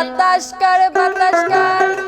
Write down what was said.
বাতাস কার বাতাস কার।